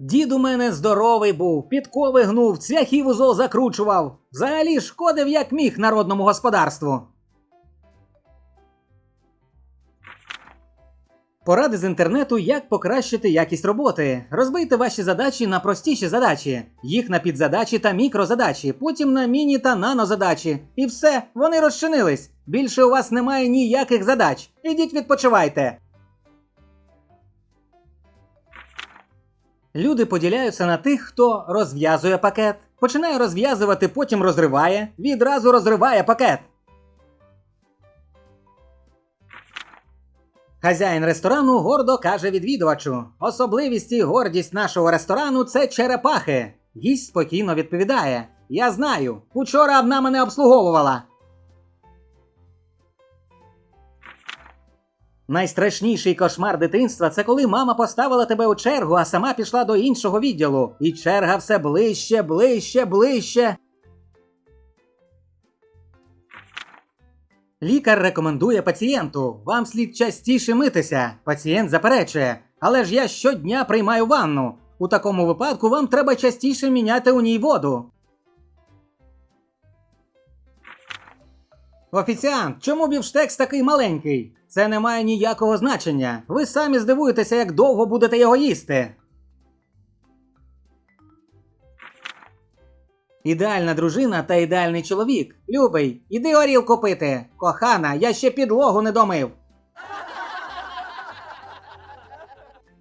Дід у мене здоровий був, підкови гнув, цвяхів у зол закручував. Взагалі шкодив як міг народному господарству. Поради з інтернету, як покращити якість роботи. Розбийте ваші задачі на простіші задачі, їх на підзадачі та мікрозадачі, потім на міні та нанозадачі. І все, вони розчинились. Більше у вас немає ніяких задач. Ідіть відпочивайте. Люди поділяються на тих, хто розв'язує пакет, починає розв'язувати, потім розриває, відразу розриває пакет. Хазяїн ресторану гордо каже відвідувачу: особливість і гордість нашого ресторану це черепахи. Гість спокійно відповідає: Я знаю, учора одна мене обслуговувала. Найстрашніший кошмар дитинства це коли мама поставила тебе у чергу, а сама пішла до іншого відділу. І черга все ближче, ближче, ближче. Лікар рекомендує пацієнту: вам слід частіше митися. Пацієнт заперечує, але ж я щодня приймаю ванну. У такому випадку вам треба частіше міняти у ній воду. Офіціант, чому бівштекс такий маленький? Це не має ніякого значення. Ви самі здивуєтеся, як довго будете його їсти. Ідеальна дружина та ідеальний чоловік. Любий, іди горілку пити. Кохана, я ще підлогу не домив.